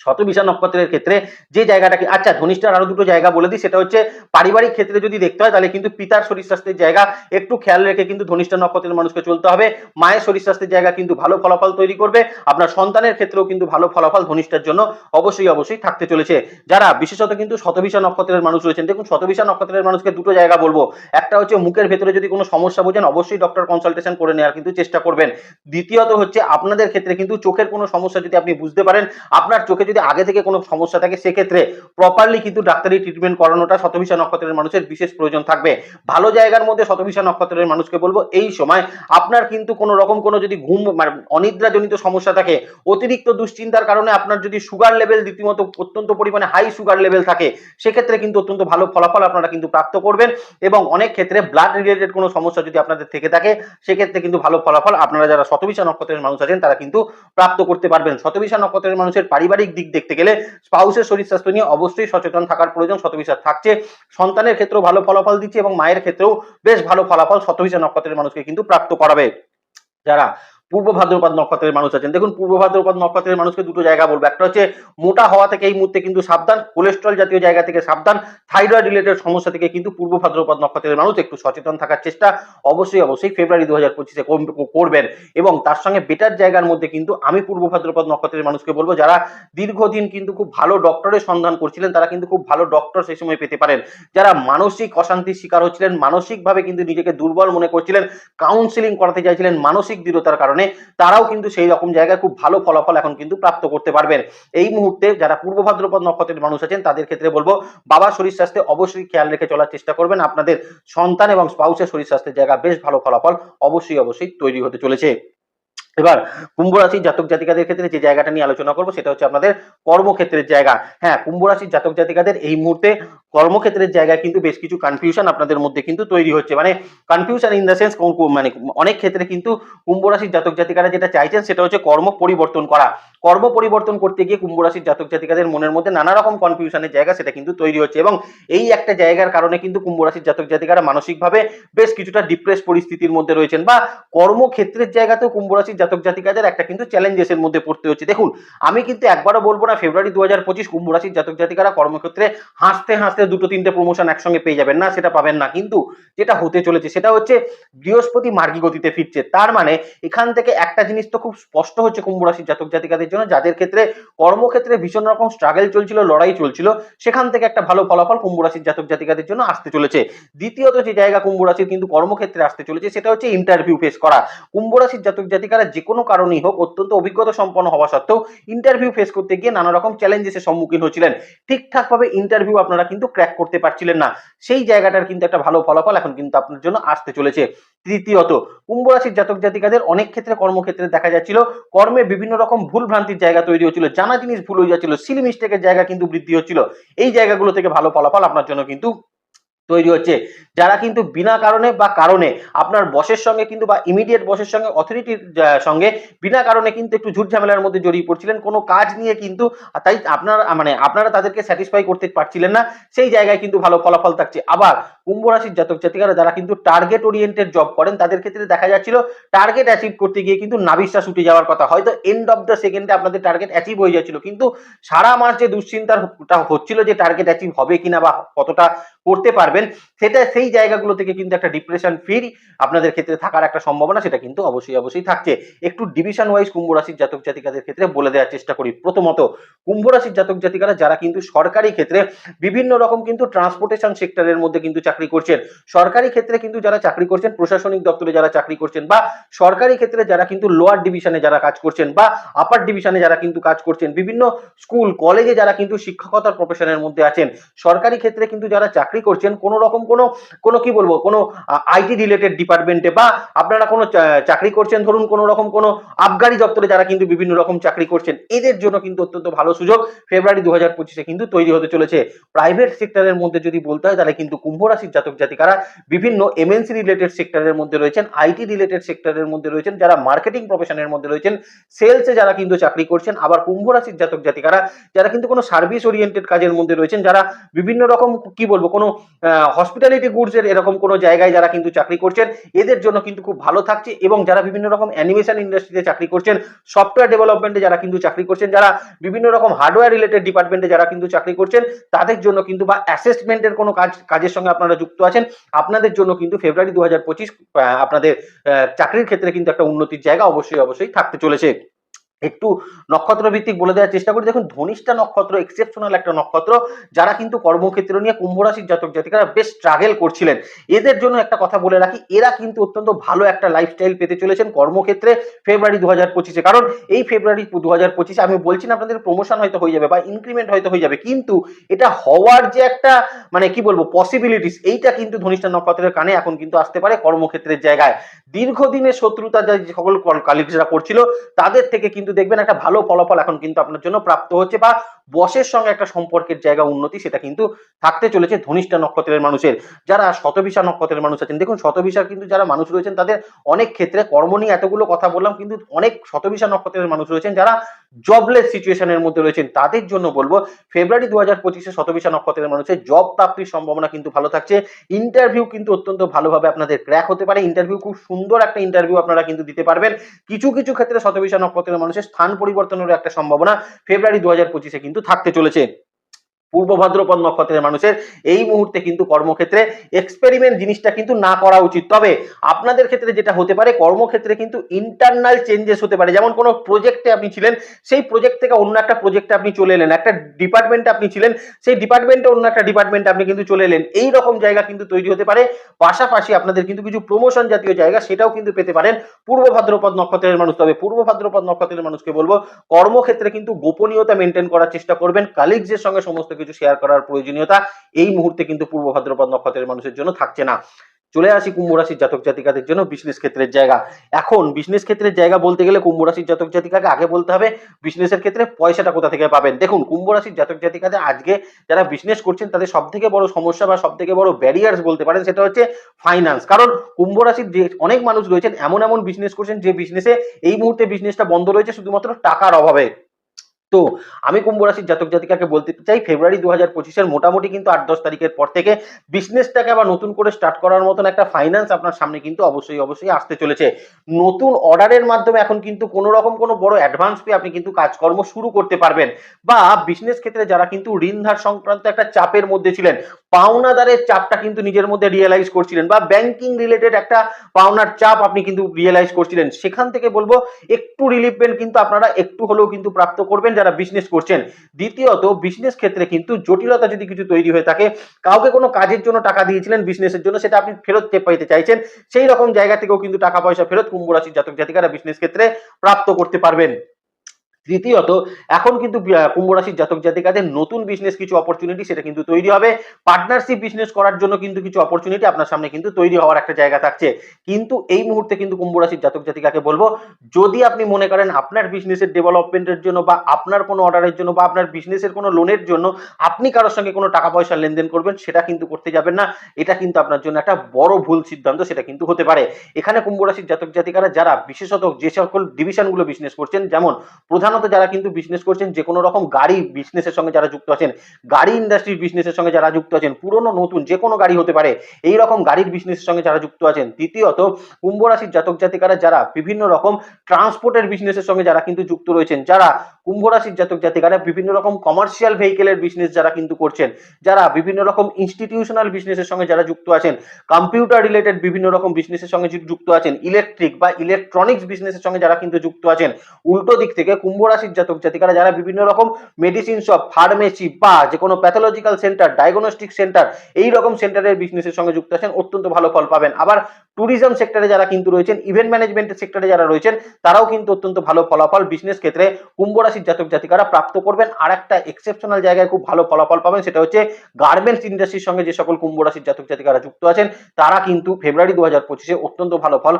শতবিশা নক্ষত্রের ক্ষেত্রে যে জায়গাটাকে আচ্ছা ধনিষ্ঠার আরও দুটো জায়গা বলে দিই, সেটা হচ্ছে পারিবারিক ক্ষেত্রে যদি দেখতে হয়, তাহলে কিন্তু পিতার শরীর স্বাস্থ্যের জায়গা, একটু খেয়াল রেখে কিন্তু ধনিষ্ঠা নক্ষত্রের মানুষকে চলতে হবে। মায়ের শরীর স্বাস্থ্যের জায়গা কিন্তু ভালো ফলাফল তৈরি করবে। আপনার সন্তানের ক্ষেত্রেও কিন্তু ভালো ফলাফল ধনিষ্ঠার জন্য অবশ্যই অবশ্যই থাকতে চলেছে। যারা বিশেষত কিন্তু শতবিশা নক্ষত্রের মানুষ রয়েছেন, দেখুন শতবিশা নক্ষত্রের মানুষকে দুটো জায়গা বলব। একটা হচ্ছে মুখের ভেতরে যদি কোনো সমস্যা বোঝেন, অবশ্যই ডক্টর কনসালটেশন করে নেওয়ার কিন্তু চেষ্টা করবেন। দ্বিতীয়ত হচ্ছে, আপনাদের ক্ষেত্রে কিন্তু চোখের কোনো সমস্যা যদি আপনি বুঝতে পারেন, আপনার চোখে যদি আগে থেকে কোনো সমস্যা থাকে, সেক্ষেত্রে প্রপারলি কিন্তু ডাক্তারি ট্রিটমেন্ট করানোটা শতভিসা নক্ষত্রের মানুষের বিশেষ প্রয়োজন থাকবে। ভালো জায়গার মধ্যে শতভিসা নক্ষত্রের মানুষকে বলব, এই সময় আপনার কিন্তু কোনো রকম কোনো যদি ঘুম মানে অনিদ্রাজনিত সমস্যা থাকে, অতিরিক্ত দুশ্চিন্তার কারণে আপনার যদি সুগার লেভেল রীতিমতো অত্যন্ত পরিমাণে হাই সুগার লেভেল থাকে, সেক্ষেত্রে কিন্তু অত্যন্ত ভালো ফলাফল আপনারা কিন্তু প্রাপ্ত করবেন এবং অনেক ক্ষেত্রে ব্লাড রিলেটেড কোনো সমস্যা যদি আপনাদের থেকে থাকে, সেক্ষেত্রে কিন্তু ভালো ফলাফল আপনারা যারা শতভিসা নক্ষত্রের মানুষ আছেন, তারা কিন্তু প্রাপ্ত করতে পারবেন। শতভিসা নক্ষত্রের মানুষের পারিবারিক দিক দেখতে গেলে স্পাউসের শরীর স্বাস্থ্য নিয়ে অবশ্যই সচেতন থাকার প্রয়োজন শতভিসা থাকছে। সন্তানের ক্ষেত্রেও ভালো ফলাফল দিচ্ছে এবং মায়ের ক্ষেত্রেও বেশ ভালো ফলাফল শতবিশা নক্ষত্রের মানুষকে কিন্তু প্রাপ্ত করাবে। যারা পূর্ব ভাদ্রপদ নক্ষত্রের মানুষ আছেন। দেখুন, পূর্ব ভাদ্রপদ নক্ষত্রের মানুষকে দুটো জায়গা বলব। একটা হচ্ছে মোটা হওয়া থেকে এই মুহূর্তে কিন্তু সাবধান কোলেস্ট্রল জাতীয় জায়গা থেকে সাবধান থাইরয়েড রিলেটেড সমস্যা থেকে কিন্তু পূর্ব ভাদ্রপদ নক্ষত্রের মানুষ একটু সচেতন থাকার চেষ্টা অবশ্যই অবশ্যই ফেব্রুয়ারি দু হাজার পঁচিশে করবেন। এবং তার সঙ্গে বেটার জায়গার মধ্যে কিন্তু আমি পূর্ব ভাদ্রপদ নক্ষত্রের মানুষকে বলব, যারা দীর্ঘদিন কিন্তু খুব ভালো ডক্টরের সন্ধান করছিলেন, তারা কিন্তু খুব ভালো ডক্টর সেই সময় পেতে পারেন। যারা মানসিক অশান্তির শিকার হচ্ছিলেন, মানসিকভাবে কিন্তু নিজেকে দুর্বল মনে করছিলেন কাউন্সিলিং করাতে চাইছিলেন, মানসিক দৃঢ়তার কারণে কারণে তারাও কিন্তু সেই রকম জায়গায় খুব ভালো ফলাফল এখন কিন্তু প্রাপ্ত করতে পারবেন। এই মুহূর্তে যারা পূর্ব ভাদ্রপদ নক্ষত্রের মানুষ আছেন, তাদের ক্ষেত্রে বলব বাবা শরীর স্বাস্থ্যে অবশ্যই খেয়াল রেখে চলার চেষ্টা করবেন। আপনাদের সন্তান এবং স্পাউসের শরীর স্বাস্থ্যের জায়গা বেশ ভালো ফলাফল অবশ্যই অবশ্যই তৈরি হতে চলেছে। এবার কুম্ভ রাশির জাতক জাতিকাদের ক্ষেত্রে যে জায়গাটা নিয়ে আলোচনা করব সেটা হচ্ছে আপনাদের কর্মক্ষেত্রের জায়গা। হ্যাঁ কুম্ভ রাশির জাতক জাতিকাদের এই মুহূর্তে কর্মক্ষেত্রের জায়গায় কিন্তু বেশ কিছু কনফিউশন আপনাদের মধ্যে কিন্তু তৈরি হচ্ছে। মানে কনফিউশন ইন দ্য সেন্স মানে অনেক ক্ষেত্রে কিন্তু কুম্ভ রাশির জাতক জাতিকারা যেটা চাইছেন সেটা হচ্ছে কর্ম পরিবর্তন করা। কর্ম পরিবর্তন করতে গিয়ে কুম্ভ রাশির জাতক জাতিকাদের মনের মধ্যে নানা রকম কনফিউশনের জায়গা সেটা কিন্তু তৈরি হচ্ছে এবং এই একটা জায়গার কারণে কিন্তু কুম্ভ রাশির জাতক জাতিকারা মানসিকভাবে বেশ কিছুটা ডিপ্রেস পরিস্থিতির মধ্যে রয়েছেন বা কর্মক্ষেত্রের জায়গাতেও কুম্ভ রাশির জাতক জাতিকাদের একটা কিন্তু চ্যালেঞ্জেসের মধ্যে পড়তে হচ্ছে। দেখুন, আমি কিন্তু একবারও বলব না ফেব্রুয়ারি দু হাজার পঁচিশ কুম্ভ রাশির জাতক জাতিকারা কর্মক্ষেত্রে হাসতে হাসতে দুটো তিনটে প্রমোশন একসঙ্গে পেয়ে যাবেন। না, সেটা পাবেন না। কিন্তু যেটা হতে চলেছে, সেটা হচ্ছে বৃহস্পতি মার্গী গতিতে ফিরছে। তার মানে এখান থেকে একটা জিনিস তো খুব স্পষ্ট হচ্ছে কুম্ভ রাশির জাতক জাতিকাদের জন্য, যাদের ক্ষেত্রে কর্মক্ষেত্রে ভীষণ রকম স্ট্রাগল চলছিল, লড়াই চলছিল, সেখান থেকে একটা ভালো ফলাফল কুম্ভ রাশির জাতক জাতিকাদের জন্য আসতে চলেছে। দ্বিতীয়ত যে জায়গা কুম্ভ রাশির কিন্তু কর্মক্ষেত্রে আসতে চলেছে, সেটা হচ্ছে ইন্টারভিউ ফেস করা। কুম্ভ রাশির জাতক জাতিকারা যে কোনো কারণেই হোক, অত্যন্ত অভিজ্ঞতা সম্পন্ন হওয়া সত্ত্বেও ইন্টারভিউ ফেস করতে গিয়ে নানা রকম চ্যালেঞ্জেসের সম্মুখীন হয়েছিলেন ঠিকঠাকভাবে ইন্টারভিউ আপনারা কিন্তু ক্র্যাক করতে পারছিলেন না। সেই জায়গাটার কিন্তু একটা ভালো ফলাফল এখন কিন্তু আপনার জন্য আসতে চলেছে। তৃতীয়ত, কুম্ভ রাশির জাতক জাতিকাদের অনেক ক্ষেত্রে কর্মক্ষেত্রে দেখা যাচ্ছিল, কর্মে বিভিন্ন রকম ভুল ভ্রান্তির জায়গা তৈরি হচ্ছিল, জানা জিনিস ভুল হয়ে যাচ্ছিল সিলি মিস্টেকের জায়গা কিন্তু বৃদ্ধি হচ্ছিল। এই জায়গাগুলো থেকে ভালো ফলাফল আপনার জন্য কিন্তু তৈরি হচ্ছে। যারা কিন্তু বিনা কারণে বা কারণে আপনার বসের সঙ্গে কিন্তু বা ইমিডিয়েট বসের সঙ্গে অথরিটির সঙ্গে বিনা কারণে কিন্তু একটু ঝুট ঝামেলার মধ্যে জড়িয়ে পড়ছিলেন। কোনো কাজ নিয়ে কিন্তু তাই আপনার মানে আপনারা তাদেরকে স্যাটিসফাই করতে পারছিলেন না। সেই জায়গায় কিন্তু ভালো ফলাফল থাকছে। আবার কুম্ভ রাশির জাতক জাতিকারা যারা কিন্তু টার্গেট ওরিয়েন্টেড জব করেন, তাদের ক্ষেত্রে দেখা যাচ্ছিল টার্গেট অ্যাচিভ করতে গিয়ে কিন্তু নাবিশ্বাস উঠে যাওয়ার কথা। হয়তো এন্ড অফ দ্য সেকেন্ডে আপনাদের টার্গেট অ্যাচিভ হয়ে যাচ্ছিল। কিন্তু সারা মাস যে দুশ্চিন্তার হচ্ছিল যে টার্গেট অ্যাচিভ হবে কিনা বা কতটা করতে পারবেন। সেটা সেই জায়গাগুলো থেকে কিন্তু একটা ডিপ্রেশন ফির আপনাদের ক্ষেত্রে থাকার একটা সম্ভাবনা সেটা কিন্তু অবশ্যই অবশ্যই থাকছে। একটু ডিভিশন ওয়াইজ কুম্ভ রাশির জাতক জাতিকাদের ক্ষেত্রে বলে দেওয়ার চেষ্টা করি। প্রথমত, কুম্ভ রাশির জাতক জাতিকারা যারা কিন্তু সরকারি ক্ষেত্রে বিভিন্ন রকম কিন্তু ট্রান্সপোর্টেশন সেক্টরের মধ্যে কিন্তু চাকরি করছেন। সরকারি ক্ষেত্রে কিন্তু যারা চাকরি করছেন, প্রশাসনিক দপ্তরে যারা চাকরি করছেন বা সরকারি ক্ষেত্রে যারা কিন্তু লোয়ার ডিভিশনে যারা কাজ করছেন বা আপার ডিভিশনে যারা কিন্তু কাজ করছেন, বিভিন্ন স্কুল কলেজে যারা কিন্তু শিক্ষকতার প্রফেশনের মধ্যে আছেন, সরকারি ক্ষেত্রে কিন্তু যারা চাকরি করছেন, কোনো রকম কোনো কোনো কি বলব, কোনো আইটি রিলেটেড ডিপার্টমেন্টে বা আপনারা কোনো চাকরি করছেন, ধরুন কোনো রকম কোনো আবগারি দপ্তরে যারা কিন্তু বিভিন্ন রকম চাকরি করছেন, এদের জন্য কিন্তু অত্যন্ত ভালো সুযোগ। ফেব্রুয়ারি দু হাজার কিন্তু তৈরি হতে চলেছে। প্রাইভেট সেক্টরের মধ্যে যদি বলতে হয়, তাহলে কিন্তু কুম্ভ রাশির জাতক জাতিকারা বিভিন্ন এমএনসি রিলেটেড সেক্টরের মধ্যে রয়েছেন আইটি রিলেটেড সেক্টরের মধ্যে রয়েছেন, যারা মার্কেটিং প্রফেশনের মধ্যে রয়েছেন সেলসে যারা কিন্তু চাকরি করছেন, আবার কুম্ভ রাশির জাতক জাতিকারা, যারা কিন্তু কোনো সার্ভিস ওরিয়েন্টেড কাজের মধ্যে রয়েছেন, যারা বিভিন্ন রকম কি বলব কোনো হসপিটালিটি গুডস এর এরকম কোনো জায়গায় যারা কিন্তু চাকরি করছেন, এদের জন্য কিন্তু খুব ভালো থাকছে এবং যারা বিভিন্ন রকম অ্যানিমেশন ইন্ডাস্ট্রিতে চাকরি করছেন সফটওয়্যার ডেভেলপমেন্টে যারা কিন্তু চাকরি করছেন, যারা বিভিন্ন রকম হার্ডওয়্যার রিলেটেড ডিপার্টমেন্টে যারা কিন্তু চাকরি করছেন, তাদের জন্য কিন্তু বা অ্যাসেসমেন্টের কোনো কাজ, কাজের সঙ্গে আপনারা যুক্ত আছেন, আপনাদের জন্য কিন্তু ফেব্রুয়ারি দু হাজার পঁচিশ আপনাদের চাকরির ক্ষেত্রে কিন্তু একটা উন্নতির জায়গা অবশ্যই অবশ্যই থাকতে চলেছে। একটু নক্ষত্র ভিত্তিক বলে দেওয়ার চেষ্টা করি। দেখুন, ধনিষ্ঠা নক্ষত্র এক্সেপশনাল একটা নক্ষত্র, যারা কিন্তু কর্মক্ষেত্র নিয়ে কুম্ভ রাশির জাতক জাতিকারা বেশ স্ট্রাগল করছিলেন। এদের জন্য একটা কথা বলে রাখি, এরা কিন্তু অত্যন্ত ভালো একটা লাইফস্টাইল পেতে চলেছেন কর্মক্ষেত্রে ফেব্রুয়ারি দু হাজার পঁচিশে। কারণ এই ফেব্রুয়ারি দু হাজার পঁচিশে আমি বলছি না আপনাদের প্রমোশন হয়তো হয়ে যাবে বা ইনক্রিমেন্ট হয়তো হয়ে যাবে, কিন্তু এটা হওয়ার যে একটা মানে কি বলব পসিবিলিটিস এইটা কিন্তু ধনিষ্ঠা নক্ষত্রের কানে এখন কিন্তু আসতে পারে কর্মক্ষেত্রের জায়গায়। দীর্ঘদিনের শত্রুতা যে সকল কলিগসরা করছিল, তাদের থেকে কিন্তু দেখবেন একটা ভালো ফলাফল এখন কিন্তু আপনার জন্য প্রাপ্ত হচ্ছে বা বসের সঙ্গে একটা সম্পর্কের জায়গা উন্নতি, সেটা কিন্তু থাকতে চলেছে ধনিষ্ঠা নক্ষত্রের মানুষের। যারা শতবিশা নক্ষত্রের মানুষ আছেন, দেখুন শতবিশার কিন্তু যারা মানুষ রয়েছেন, তাদের অনেক ক্ষেত্রে কর্ম নিয়ে এতগুলো কথা বললাম, কিন্তু অনেক শতবিশা নক্ষত্রের মানুষ রয়েছেন যারা জবলেস সিচুয়েশনের মধ্যে রয়েছেন, তাদের জন্য বলব ফেব্রুয়ারি দু হাজার পঁচিশে শতবিশা নক্ষত্রের মানুষের জব প্রাপ্তির সম্ভাবনা কিন্তু ভালো থাকছে। ইন্টারভিউ কিন্তু অত্যন্ত ভালোভাবে আপনাদের ক্র্যাক হতে পারে। ইন্টারভিউ খুব সুন্দর একটা ইন্টারভিউ আপনারা কিন্তু দিতে পারবেন। কিছু কিছু ক্ষেত্রে শতবিশা নক্ষত্রের মানুষের স্থান পরিবর্তনের একটা সম্ভাবনা ফেব্রুয়ারি দু হাজার পঁচিশে কিন্তু থাকতে চলেছে। পূর্ব ভাদ্রপদ নক্ষত্রের মানুষের, এই মুহূর্তে কিন্তু কর্মক্ষেত্রে এক্সপেরিমেন্ট জিনিসটা কিন্তু না করা উচিত। তবে আপনাদের ক্ষেত্রে যেটা হতে পারে, কর্মক্ষেত্রে কিন্তু ইন্টারনাল চেঞ্জেস হতে পারে। যেমন কোনো প্রজেক্টে আপনি ছিলেন, সেই প্রজেক্ট থেকে অন্য একটা প্রজেক্টে আপনি চলে এলেন, একটা ডিপার্টমেন্টে আপনি ছিলেন, সেই ডিপার্টমেন্টে অন্য একটা ডিপার্টমেন্টে আপনি কিন্তু চলে এলেন। এই রকম জায়গা কিন্তু তৈরি হতে পারে। পাশাপাশি আপনাদের কিন্তু কিছু প্রমোশন জাতীয় জায়গা সেটাও কিন্তু পেতে পারেন পূর্ব ভাদ্রপদ নক্ষত্রের মানুষ। তবে পূর্ব ভাদ্রপদ নক্ষত্রের মানুষকে বলব, কর্মক্ষেত্রে কিন্তু গোপনীয়তা মেনটেন করার চেষ্টা করবেন। কালিগসের সঙ্গে সমস্ত কিছু শেয়ার করার প্রয়োজনীয়তা এই মুহূর্তে কিন্তু পূর্ব ভাদ্রপদ নক্ষত্রের মানুষের জন্য থাকছে না। চলে আসি কুম্ভ রাশির জাতক জাতিকাদের জন্য বিজনেস ক্ষেত্রের জায়গা। এখন বিজনেস ক্ষেত্রের জায়গা বলতে গেলে কুম্ভ রাশির জাতক জাতিকাকে আগে বলতে হবে বিজনেসের ক্ষেত্রে পয়সাটা কোথা থেকে পাবেন? দেখুন, কুম্ভ রাশির জাতক জাতিকাদের আজকে যারা বিজনেস করছেন, তাদের সব থেকে বড় সমস্যা বা সব থেকে বড় ব্যারিয়ার্স বলতে পারেন সেটা হচ্ছে ফাইন্যান্স কারণ কুম্ভ রাশির যে অনেক মানুষ রয়েছেন, এমন এমন বিজনেস করছেন যে বিজনেসে এই মুহূর্তে বিজনেসটা বন্ধ রয়েছে শুধুমাত্র টাকার অভাবে। তো আমি কুম্ভ রাশির জাতক জাতিকাকে বলতে চাই, ফেব্রুয়ারি দু হাজার পঁচিশের মোটামুটি কিন্তু আট দশ তারিখের পর থেকে বিজনেসটাকে আবার নতুন করে স্টার্ট করার মতন একটা ফাইন্যান্স আপনার সামনে কিন্তু অবশ্যই অবশ্যই আসতে চলেছে। নতুন অর্ডারের মাধ্যমে এখন কিন্তু কোনো রকম কোনো বড় অ্যাডভান্স পেয়ে আপনি কিন্তু কাজকর্ম শুরু করতে পারবেন। বা বিজনেস ক্ষেত্রে যারা কিন্তু ঋণ ধার সংক্রান্ত একটা চাপের মধ্যে ছিলেন পাওনাদারের চাপটা কিন্তু নিজের মধ্যে রিয়েলাইজ করছিলেন বা ব্যাংকিং রিলেটেড একটা পাওনার চাপ আপনি কিন্তু রিয়েলাইজ করছিলেন। সেখান থেকে বলব, একটু রিলিফ পেন কিন্তু আপনারা, একটু হলেও কিন্তু প্রাপ্ত করবেন যারা বিজনেস করছেন। দ্বিতীয়ত বিজনেস ক্ষেত্রে কিন্তু জটিলতা যদি কিছু তৈরি হয়ে থাকে, কাউকে কোনো কাজের জন্য টাকা দিয়েছিলেন বিজনেসের জন্য, সেটা আপনি ফেরত পাইতে চাইছেন, সেই রকম জায়গা থেকেও কিন্তু টাকা পয়সা ফেরত কুম্ভ রাশির জাতক জাতিকারা বিজনেস ক্ষেত্রে প্রাপ্ত করতে পারবেন। তৃতীয়ত, এখন কিন্তু কুম্ভ রাশির জাতক জাতিকাদের নতুন বিজনেস কিছু অপরচুনিটি সেটা কিন্তু তৈরি হবে। পার্টনারশিপ বিজনেস করার জন্য কিন্তু কিছু অপরচুনিটি আপনার সামনে কিন্তু তৈরি হওয়ার একটা জায়গা থাকছে। কিন্তু এই মুহূর্তে কিন্তু কুম্ভ রাশির জাতক জাতিকাকে বলব, যদি আপনি মনে করেন আপনার বিজনেসের ডেভেলপমেন্টের জন্য বা আপনার কোনো অর্ডারের জন্য বা আপনার বিজনেসের কোনো লোনের জন্য আপনি কারোর সঙ্গে কোনো টাকা পয়সা লেনদেন করবেন, সেটা কিন্তু করতে যাবেন না। এটা কিন্তু আপনার জন্য একটা বড় ভুল সিদ্ধান্ত, সেটা কিন্তু হতে পারে। এখানে কুম্ভ রাশির জাতক জাতিকারা যারা, বিশেষত যে সকল ডিভিশনগুলো বিজনেস করছেন, যেমন প্রধানত যারা কিন্তু বিজনেস করছেন যে কোনো রকম গাড়ি বিজনেসের সঙ্গে যারা যুক্ত আছেন, গাড়ি ইন্ডাস্ট্রির বিজনেসের সঙ্গে যারা যুক্ত আছেন, পুরনো, নতুন যে কোনো গাড়ি হতে পারে, এই রকম গাড়ির বিজনেসের সঙ্গে যারা যুক্ত আছেন তৃতীয়ত কুম্ভ রাশির জাতক জাতিকারা যারা বিভিন্ন রকম ট্রান্সপোর্টের বিজনেসের সঙ্গে যারা কিন্তু যুক্ত রয়েছেন, যারা কুম্ভ রাশির জাতক জাতিকারা বিভিন্ন রকম কমার্শিয়াল ভেহিকেলের বিজনেস যারা কিন্তু করছেন, যারা বিভিন্ন রকম ইনস্টিটিউশনাল বিজনেসের সঙ্গে যারা যুক্ত আছেন কম্পিউটার রিলেটেড বিভিন্ন রকম বিজনেসের সঙ্গে যুক্ত আছেন ইলেকট্রিক বা ইলেকট্রনিক্স বিজনেসের সঙ্গে যারা কিন্তু যুক্ত আছেন, উল্টো দিক থেকে কুম্ভ রাশির জাতক জাতিকারা যারা বিভিন্ন রকম মেডিসিন শপ ফার্মেসি বা যে কোনো প্যাথোলজিক্যাল সেন্টার ডায়াগনস্টিক সেন্টার এই রকম সেন্টারের বিজনেসের সঙ্গে যুক্ত আছেন, অত্যন্ত ভালো ফল পাবেন। আবার ট্যুরিজম সেক্টরে যারা কিন্তু রয়েছেন ইভেন্ট ম্যানেজমেন্টের সেক্টরে যারা রয়েছেন, তারাও কিন্তু অত্যন্ত ভালো ফলাফল বিজনেস ক্ষেত্রে কুম্ভ রাশির জাতক জাতিকারা প্রাপ্ত করবেন। আর একটা এক্সেপশনাল জায়গায় খুব ভালো ফলাফল পাবেন, সেটা হচ্ছে গার্মেন্টস ইন্ডাস্ট্রির সঙ্গে যে সকল কুম্ভ রাশির জাতক জাতিকারা যুক্ত আছেন, তারা কিন্তু ফেব্রুয়ারি দু হাজার পঁচিশে অত্যন্ত ভালো ফল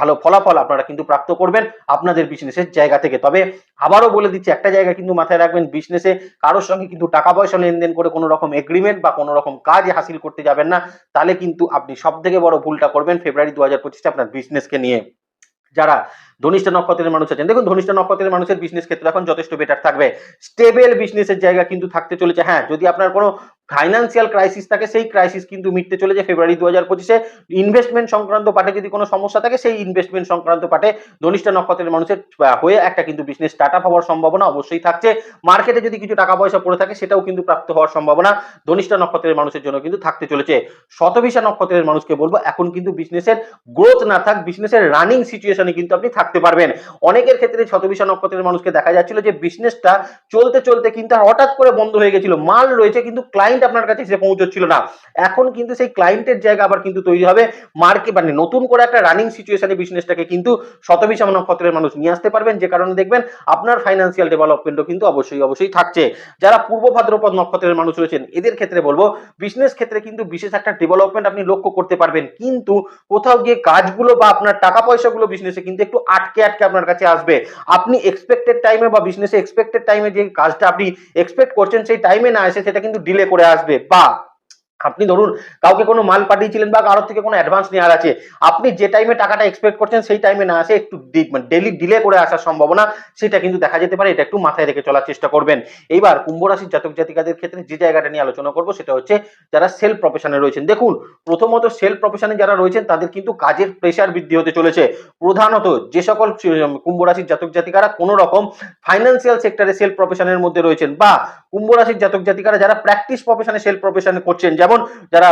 ভালো ফলাফল আপনারা কিন্তু প্রাপ্ত করবেন আপনাদের বিজনেসের জায়গা থেকে। তবে আবারও বলে দিচ্ছি, একটা জায়গা কিন্তু মাথায় রাখবেন বিজনেসে কারোর সঙ্গে কিন্তু টাকা পয়সা লেনদেন করে কোনো রকম এগ্রিমেন্ট বা কোনো রকম কাজ হাসিল করতে যাবেন না, তাহলে কিন্তু আপনি সব থেকে বড় ভুলটা করবেন ফেব্রুয়ারি দু হাজার পঁচিশে আপনার বিজনেসকে নিয়ে যারা ধনিষ্ঠ নক্ষত্রের মানুষ আছেন, দেখুন ধনিষ্ঠ নক্ষত্রের মানুষের বিজনেস ক্ষেত্রে এখন যথেষ্ট বেটার থাকবে। স্টেবেল বিজনেসের জায়গা কিন্তু থাকতে চলেছে। হ্যাঁ যদি আপনার কোনো ফাইন্যান্সিয়াল ক্রাইসিস থাকে, সেই ক্রাইসিস কিন্তু মিটতে চলেছে ফেব্রুয়ারি দু হাজার পঁচিশে। ইনভেস্টমেন্ট সংক্রান্ত পাটে যদি কোনো সমস্যা থাকে, সেই ইনভেস্টমেন্ট সংক্রান্ত পাটে ধনিষ্ঠ নক্ষত্রের মানুষের হয়ে একটা কিন্তু বিজনেস স্টার্ট আপ হওয়ার সম্ভাবনা অবশ্যই থাকছে। মার্কেটে যদি কিছু টাকা পয়সা পড়ে থাকে, সেটাও কিন্তু প্রাপ্ত হওয়ার সম্ভাবনা ধনিষ্ঠ নক্ষত্রের মানুষের জন্য কিন্তু থাকতে চলেছে। শতভিসা নক্ষত্রের মানুষকে বলব, এখন কিন্তু বিজনেসের গ্রোথ না থাক বিজনেসের রানিং সিচুয়েশনে কিন্তু আপনি থাকতে পারবেন। অনেকের ক্ষেত্রে শতভিসা নক্ষত্রের মানুষকে দেখা যাচ্ছিল যে বিজনেসটা চলতে চলতে কিন্তু হঠাৎ করে বন্ধ হয়ে গেছিল। মাল রয়েছে কিন্তু ক্লায়েন্ট আপনার কাছে এসে পৌঁছচ্ছিল না। এখন কিন্তু সেই ক্লায়েন্টের জায়গা আবার কিন্তু তৈরি হবে। মার্কেট মানে নতুন করে একটা রানিং সিচুয়েশনে বিজনেসটাকে কিন্তু শতভিসা নক্ষত্রের মানুষ নিয়ে আসতে পারবেন। যে কারণে দেখবেন আপনার ফাইন্যান্সিয়াল ডেভেলপমেন্টও কিন্তু অবশ্যই অবশ্যই থাকছে। যারা পূর্ব ভাদ্রপদ নক্ষত্রের মানুষ রয়েছেন, এদের ক্ষেত্রে বলব বিজনেস ক্ষেত্রে কিন্তু বিশেষ একটা ডেভেলপমেন্ট আপনি লক্ষ্য করতে পারবেন। কিন্তু কোথাও গিয়ে কাজগুলো বা আপনার টাকা পয়সাগুলো বিজনেসে কিন্তু একটু আটকে আটকে আপনার কাছে আসবে। আপনি এক্সপেক্টেড টাইমে বা বিজনেসে এক্সপেক্টেড টাইমে যে কাজটা আপনি এক্সপেক্ট করছেন, সেই টাইমে না এসে সেটা কিন্তু ডিলে করে আসবে। বা আপনি ধরুন কাউকে কোনো মাল পাঠিয়েছিলেন বা কারোর থেকে কোনো অ্যাডভান্স নেওয়ার আছে, আপনি যে টাইমে টাকাটা এক্সপেক্ট করছেন সেই টাইমে না আসে একটু ডেলি ডিলে করে আসার সম্ভাবনা, সেটা কিন্তু দেখা যেতে পারে, এটা একটু মাথায় রেখে চলার চেষ্টা করবেন। এইবার কুম্ভ রাশির জাতক জাতিকাদের ক্ষেত্রে যে জায়গাটা নিয়ে আলোচনা করব সেটা হচ্ছে যারা সেলফ প্রফেশনে রয়েছেন। দেখুন, প্রথমত সেলফ প্রফেশনে যারা রয়েছেন, তাদের কিন্তু কাজের প্রেশার বৃদ্ধি হতে চলেছে। প্রধানত যে সকল কুম্ভ রাশির জাতক জাতিকারা কোনো রকম ফাইন্যান্সিয়াল সেক্টরে সেলফ প্রফেশনের মধ্যে রয়েছেন বা কুম্ভ রাশির জাতক জাতিকারা যারা প্র্যাকটিস প্রফেশনে সেলফ প্রফেশনে করছেন, যেমন যারা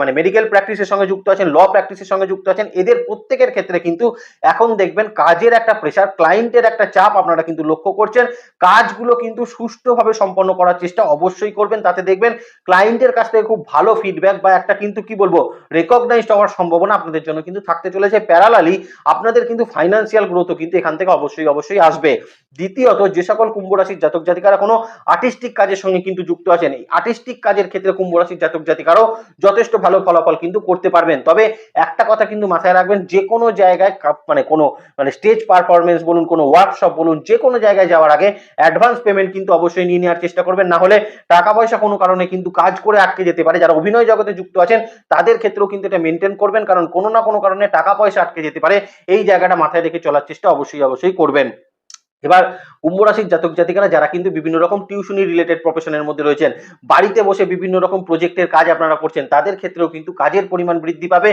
মানে মেডিকেল প্র্যাকটিসের সঙ্গে যুক্ত আছেন ল প্র্যাকটিসের সঙ্গে যুক্ত আছেন, এদের প্রত্যেকের ক্ষেত্রে কিন্তু এখন দেখবেন কাজের একটা প্রেশার ক্লায়েন্টের একটা চাপ আপনারা কিন্তু লক্ষ্য করছেন। কাজগুলো কিন্তু সুষ্ঠুভাবে সম্পন্ন করার চেষ্টা অবশ্যই করবেন। তাতে দেখবেন ক্লায়েন্টের কাছ থেকে খুব ভালো ফিডব্যাক বা একটা কিন্তু কি বলব রেকগনাইজড হওয়ার সম্ভাবনা আপনাদের জন্য কিন্তু থাকতে চলেছে। প্যারালালি আপনাদের কিন্তু ফাইন্যান্সিয়াল গ্রোথও কিন্তু এখান থেকে অবশ্যই অবশ্যই আসবে। দ্বিতীয়ত, যে সকল কুম্ভ রাশির জাতক জাতিকারা কোনো আর্টিস্টিক কাজের সঙ্গে কিন্তু যুক্ত আছেন, এই আর্টিস্টিক কাজের ক্ষেত্রে কুম্ভ রাশির জাতক জাতিকারও যথেষ্ট ভালো ফলাফল কিন্তু করতে পারবেন। তবে একটা কথা কিন্তু মাথায় রাখবেন, যে কোনো জায়গায় মানে কোনো মানে স্টেজ পারফরমেন্স বলুন, কোনো ওয়ার্কশপ বলুন, যে কোনো জায়গায় যাওয়ার আগে অ্যাডভান্স পেমেন্ট কিন্তু অবশ্যই নিয়ে নেওয়ার চেষ্টা করবেন। না হলে টাকা পয়সা কোনো কারণে কিন্তু কাজ করে আটকে যেতে পারে। যারা অভিনয় জগতে যুক্ত আছেন, তাদের ক্ষেত্রেও কিন্তু এটা মেনটেন করবেন, কারণ কোনো না কোনো কারণে টাকা পয়সা আটকে যেতে পারে। এই জায়গাটা মাথায় রেখে চলার চেষ্টা অবশ্যই অবশ্যই করবেন। এবার কুম্ভ রাশির জাতক জাতিকারা যারা কিন্তু বিভিন্ন রকম টিউশনি রিলেটেড প্রফেশনের মধ্যে রয়েছেন, বাড়িতে বসে বিভিন্ন রকম প্রজেক্টের কাজ আপনারা করছেন, তাদের ক্ষেত্রেও কিন্তু কাজের পরিমাণ বৃদ্ধি পাবে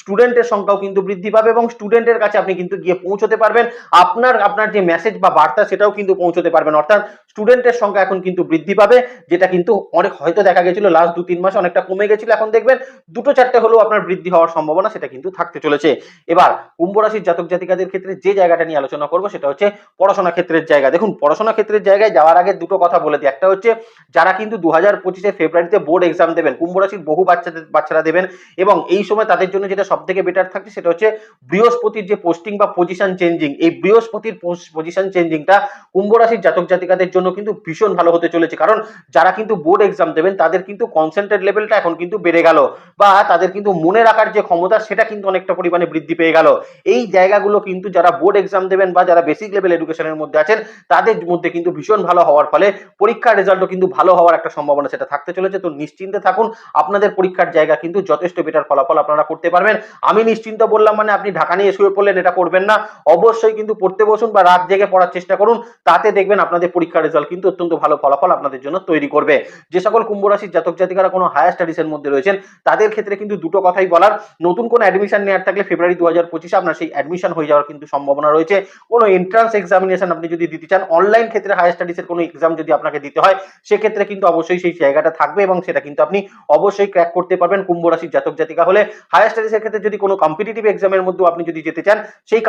স্টুডেন্টের সংখ্যাও কিন্তু বৃদ্ধি পাবে এবং স্টুডেন্টের কাছে আপনি কিন্তু গিয়ে পৌঁছতে পারবেন। আপনার আপনার যে মেসেজ বা বার্তা সেটাও কিন্তু পৌঁছতে পারবেন। অর্থাৎ স্টুডেন্টের সংখ্যা এখন কিন্তু বৃদ্ধি পাবে, যেটা কিন্তু অনেক হয়তো দেখা গেছিল লাস্ট দু তিন মাসে অনেকটা কমে গেছিল, এখন দেখবেন দুটো চারটে হলেও আপনার বৃদ্ধি হওয়ার সম্ভাবনা সেটা কিন্তু থাকতে চলেছে। এবার কুম্ভ রাশির জাতক জাতিকাদের ক্ষেত্রে যে জায়গাটা নিয়ে আলোচনা করব সেটা হচ্ছে পড়াশোনা ক্ষেত্রের জায়গা। দেখুন, পড়াশোনা ক্ষেত্রের জায়গায় যাওয়ার আগে দুটো কথা বলে দিই। একটা হচ্ছে, যারা কিন্তু দু হাজার পঁচিশে ফেব্রুয়ারিতে বোর্ড এক্সাম দেবেন, কুম্ভ রাশির বহু বাচ্চাদের, বাচ্চারা দেবেন, এবং এই সময় তাদের জন্য যেটা সব থেকে বেটার থাকছে সেটা হচ্ছে বৃহস্পতির যে পোস্টিং বা পজিশন চেঞ্জিং এই বৃহস্পতির পজিশন চেঞ্জিংটা কুম্ভ রাশির জাতক জাতিকাদের জন্য কিন্তু ভীষণ ভালো হতে চলেছে। কারণ যারা কিন্তু বোর্ড এক্সাম দেবেন, তাদের কিন্তু কনসেন্ট্রেট লেভেলটা এখন কিন্তু বেড়ে গেল বা তাদের কিন্তু মনে রাখার যে ক্ষমতা, সেটা কিন্তু অনেকটা পরিমাণে বৃদ্ধি পেয়ে গেল। এই জায়গাগুলো কিন্তু যারা বোর্ড এক্সাম দেবেন বা যারা বেসিক লেভেল এডুকেশনের মধ্যে আছেন, তাদের মধ্যে কিন্তু ভীষণ ভালো হওয়ার ফলে পরীক্ষার রেজাল্টও কিন্তু ভালো হওয়ার একটা সম্ভাবনা সেটা থাকতে চলেছে। তো নিশ্চিন্তে থাকুন, আপনাদের পরীক্ষার জায়গা কিন্তু যথেষ্ট বেটার ফলাফল আপনারা করতে পারবেন। আমি নিশ্চিন্ত বললাম মানে আপনি ঢাকা নিয়ে শুয়ে পড়লেন, এটা করবেন না। অবশ্যই কিন্তু পড়তে বসুন বা রাত জেগে পড়ার চেষ্টা করুন, তাতে দেখবেন আপনাদের পরীক্ষার রেজাল্ট কিন্তু অত্যন্ত ভালো ফলাফল আপনাদের জন্য তৈরি করবে। যে সকল কুম্ভ রাশির জাতক জাতিকারা কোনো হায়ার স্টাডিজ এর মধ্যে রয়েছেন, তাদের ক্ষেত্রে কিন্তু দুটো কথাই বলার। নতুন কোনো অ্যাডমিশন নেওয়ার থাকলে ফেব্রুয়ারি দু হাজার পঁচিশে আপনার সেই অ্যাডমিশন হয়ে যাওয়ার কিন্তু সম্ভাবনা রয়েছে। কোনো এন্ট্রান্স এক্সামিনেশন আপনি যদি দিতে চান অনলাইন ক্ষেত্রে হায়ার স্টাডিজ এর কোনো এক্সাম যদি আপনাকে দিতে হয়, সেক্ষেত্রে কিন্তু অবশ্যই সেই জায়গাটা থাকবে এবং সেটা কিন্তু আপনি অবশ্যই ক্র্যাক করতে পারবেন কুম্ভ রাশির জাতক জাতিকা হলে। হায়ার স্টাডিজ এর ক্ষেত্রে যদি কোনো কম্পিটিটিভ এক্সামের মধ্যে আপনি যদি যেতে চান, সেই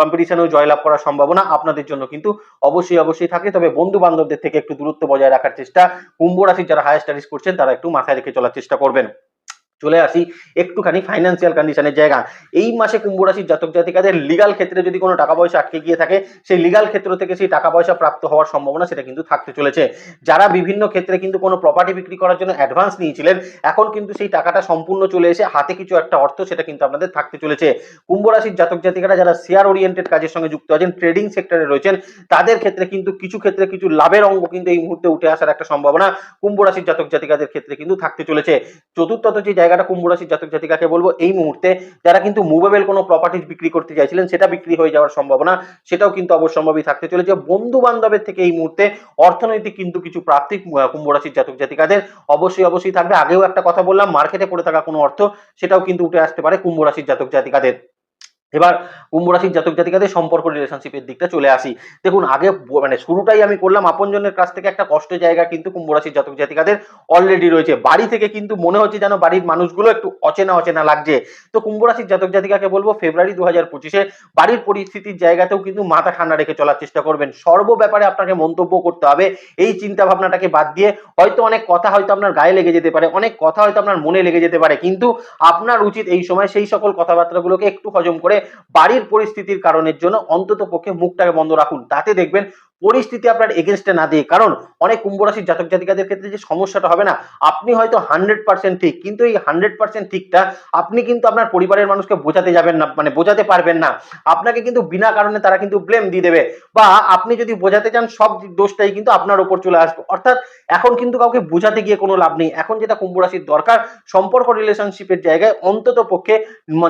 কম্পিটিশনেও জয়লাভ করার সম্ভাবনা আপনাদের জন্য কিন্তু অবশ্যই অবশ্যই থাকে। তবে বন্ধু বান্ধবদের থেকে একটু দূরত্ব বজায় রাখার চেষ্টা। কুম্ভ রাশির যারা হায়ার স্টাডিজ করছেন, তারা একটু মাথায় রেখে চলার চেষ্টা করবেন। চলে আসি একটুখানি ফাইন্যান্সিয়াল কন্ডিশনের জায়গা। এই মাসে কুম্ভ রাশির জাতক জাতিকাদের লিগাল ক্ষেত্রে যদি কোনো টাকা পয়সা আটকে গিয়ে থাকে, সেই লিগাল ক্ষেত্র থেকে সেই টাকা পয়সা প্রাপ্ত হওয়ার সম্ভাবনা সেটা কিন্তু থাকতে চলেছে। যারা বিভিন্ন ক্ষেত্রে কিন্তু কোনো প্রপার্টি বিক্রি করার জন্য অ্যাডভান্স নিয়েছিলেন, এখন কিন্তু সেই টাকাটা সম্পূর্ণ চলে এসে হাতে কিছু একটা অর্থ সেটা কিন্তু আপনাদের থাকতে চলেছে। কুম্ভ রাশির জাতক জাতিকারা যারা শেয়ার ওরিয়েন্টেড কাজের সঙ্গে যুক্ত আছেন ট্রেডিং সেক্টরে রয়েছেন, তাদের ক্ষেত্রে কিন্তু কিছু ক্ষেত্রে কিছু লাভের অঙ্গ কিন্তু এই মুহূর্তে উঠে আসার একটা সম্ভাবনা কুম্ভ রাশির জাতক জাতিকাদের ক্ষেত্রে কিন্তু থাকতে চলেছে। চতুর্থত যে জায়গাটা কুম্ভ রাশির জাতক জাতিকাকে বলব, এই মুহূর্তে যারা কিন্তু মুভেবল কোনো প্রপার্টিজ বিক্রি করতে চাইছিলেন, সেটা বিক্রি হয়ে যাওয়ার সম্ভাবনা, সেটাও কিন্তু অবশ্যম্ভাবী থাকতে চলেছে। বন্ধু বান্ধবের থেকে এই মুহূর্তে অর্থনৈতিক কিন্তু কিছু প্রাপ্তি কুম্ভ রাশির জাতক জাতিকাদের অবশ্যই অবশ্যই থাকবে। আগেও একটা কথা বললাম মার্কেটে পড়ে থাকা কোনো অর্থ, সেটাও কিন্তু উঠে আসতে পারে কুম্ভ রাশির জাতক জাতিকাদের। এবার কুম্ভ রাশির জাতক জাতিকাদের সম্পর্ক রিলেশনশিপের দিকটা চলে আসি। দেখুন, আগে মানে শুরুটাই আমি করলাম আপনজনের কাছ থেকে একটা কষ্টের জায়গা কিন্তু কুম্ভ রাশির জাতক জাতিকাদের অলরেডি রয়েছে। বাড়ি থেকে কিন্তু মনে হচ্ছে যেন বাড়ির মানুষগুলো একটু অচেনা অচেনা লাগছে। তো কুম্ভ রাশির জাতক জাতিকাকে বলব ফেব্রুয়ারি দু হাজার পঁচিশে বাড়ির পরিস্থিতির জায়গাতেও কিন্তু মাথা ঠান্ডা রেখে চলার চেষ্টা করবেন। সর্ব ব্যাপারে আপনাকে মন্তব্য করতে হবে। এই চিন্তা ভাবনাটাকে বাদ দিয়ে হয়তো অনেক কথা হয়তো আপনার গায়ে লেগে যেতে পারে, অনেক কথা হয়তো আপনার মনে লেগে যেতে পারে। কিন্তু আপনার উচিত এই সময় সেই সকল কথাবার্তাগুলোকে একটু হজম করে বাড়ির পরিস্থিতির কারণের জন্য অন্তত পক্ষে মুখটাকে বন্ধ রাখুন। তাতে দেখবেন পরিস্থিতি আপনার এগেনস্টে না দিয়ে। কারণ অনেক কুম্ভ রাশির জাতক জাতিকাদের ক্ষেত্রে যে সমস্যাটা হবে না, আপনি হয়তো হান্ড্রেড পার্সেন্ট ঠিক, কিন্তু এই হান্ড্রেড পার্সেন্ট ঠিকটা আপনি কিন্তু আপনার পরিবারের মানুষকে বোঝাতে যাবেন না মানে বোঝাতে পারবেন না। আপনাকে কিন্তু বিনা কারণে তারা কিন্তু ব্লেম দিয়ে দেবে। বা আপনি যদি বোঝাতে চান, সব দোষটাই কিন্তু আপনার উপর চলে আসবে। অর্থাৎ এখন কিন্তু কাউকে বোঝাতে গিয়ে কোনো লাভ নেই। এখন যেটা কুম্ভ রাশির দরকার, সম্পর্ক রিলেশনশিপের জায়গায় অন্তত পক্ষে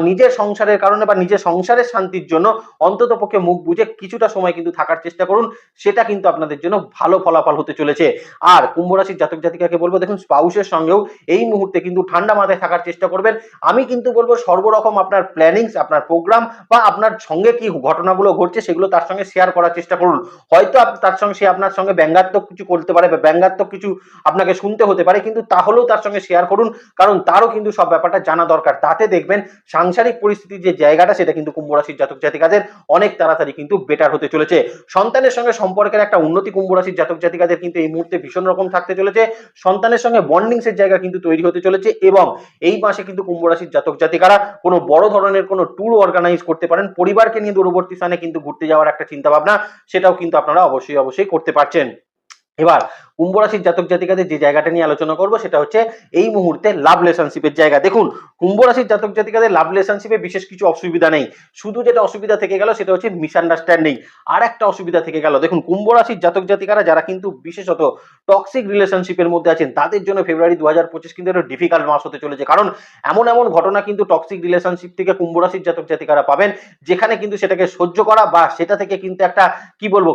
নিজের সংসারের কারণে বা নিজের সংসারের শান্তির জন্য অন্তত পক্ষে মুখ বুঝে কিছুটা সময় কিন্তু থাকার চেষ্টা করুন। সেটা কিন্তু আপনাদের জন্য ভালো ফলাফল হতে চলেছে। আর কুম্ভ রাশির জাতক জাতিকাকে বলব, দেখুন, স্পাউসের সঙ্গেও এই মুহূর্তে কিন্তু ঠান্ডা মাথায় থাকার চেষ্টা করবেন। আমি কিন্তু বলব, সর্বরকম আপনার প্ল্যানিংস আপনার প্রোগ্রাম বা আপনার সঙ্গে কি ঘটনাগুলো ঘটছে সেগুলো তার সঙ্গে শেয়ার করার চেষ্টা করুন। হয়তো তার সঙ্গে সে আপনার সঙ্গে ব্যঙ্গাত্মক কিছু করতে পারে বা ব্যঙ্গাত্মক কিছু আপনাকে শুনতে হতে পারে, কিন্তু তাহলেও তার সঙ্গে শেয়ার করুন, কারণ তারও কিন্তু সব ব্যাপারটা জানা দরকার। তাতে দেখবেন, সাংসারিক পরিস্থিতির যে জায়গাটা, সেটা কিন্তু কুম্ভ রাশির জাতক জাতিকাদের অনেক তাড়াতাড়ি কিন্তু বেটার হতে চলেছে। সন্তানের সঙ্গে সম্পর্কের একটা উন্নতি কুম্ভ রাশির জাতক জাতিকাদের কিন্তু এই মুহূর্তে ভীষণ রকম থাকতে চলেছে। সন্তানের সঙ্গে বন্ডিংসের জায়গা কিন্তু তৈরি হতে চলেছে এবং এই মাসে কিন্তু কুম্ভ রাশির জাতক জাতিকারা কোনো বড় ধরনের কোনো ট্যুর অর্গানাইজ করতে পারেন। পরিবারকে নিয়ে দূরবর্তী স্থানে কিন্তু ঘুরতে যাওয়ার একটা চিন্তা ভাবনা সেটাও কিন্তু আপনারা অবশ্যই অবশ্যই করতে পারছেন। এবার কুম্ভ রাশির জাতক জাতিকাদের যে জায়গাটা নিয়ে আলোচনা করব সেটা হচ্ছে এই মুহূর্তে লাভ রিলেশনশিপের জায়গা। দেখুন, কুম্ভ রাশির জাতক জাতিকাদের লাভ রিলেশনশিপে বিশেষ কিছু অসুবিধা নেই। শুধু যেটা অসুবিধা থেকে গেল সেটা হচ্ছে মিসআন্ডারস্ট্যান্ডিং আর একটা অসুবিধা থেকে গেল। দেখুন, কুম্ভ রাশির জাতক জাতিকারা, যারা কিন্তু বিশেষত টক্সিক রিলেশনশিপের মধ্যে আছেন, তাদের জন্য ফেব্রুয়ারি দু হাজার পঁচিশ কিন্তু একটা ডিফিকাল্ট মাস হতে চলেছে। কারণ এমন এমন ঘটনা কিন্তু টক্সিক রিলেশনশিপ থেকে কুম্ভ রাশির জাতক জাতিকারা পাবেন, যেখানে কিন্তু সেটাকে সহ্য করা বা সেটা থেকে কিন্তু একটা, কি বলব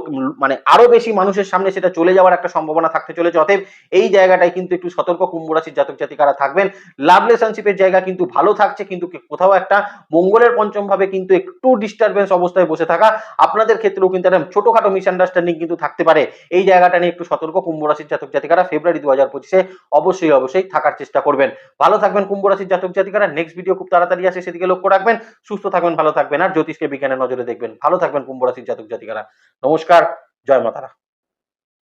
মানে আরও বেশি মানুষের সামনে সেটা চলে যাওয়ার একটা সম্ভাবনা থাকতে চলেছে। অতএব এই জায়গাটায় কিন্তু একটু সতর্ক কুম্ভ রাশির জাতক জাতিকারা থাকবেন। লাভ রিলেশনশিপের জায়গা কিন্তু ভালো থাকছে, কিন্তু কোথাও একটা মঙ্গলের পঞ্চম ভাবে কিন্তু একটু ডিস্টারবেন্স অবস্থায় বসে থাকা, আপনাদের ক্ষেত্রেও কিন্তু একটা ছোটখাটো মিসআন্ডারস্ট্যান্ডিং কিন্তু থাকতে পারে। এই জায়গাটা নিয়ে একটু সতর্ক কুম্ভ রাশির জাতক জাতিকারা ফেব্রুয়ারি দু হাজার পঁচিশে অবশ্যই অবশ্যই থাকার চেষ্টা করবেন। ভালো থাকবেন কুম্ভ রাশির জাতক জাতিকারা। নেক্সট ভিডিও খুব তাড়াতাড়ি আসে, সেদিকে লক্ষ্য রাখবেন। সুস্থ থাকবেন, ভালো থাকবেন। আর জ্যোতিষকে বিজ্ঞানের নজরে দেখবেন। ভালো থাকবেন কুম্ভ রাশির জাতক জাতিকারা। নমস্কার, জয় মাতারা।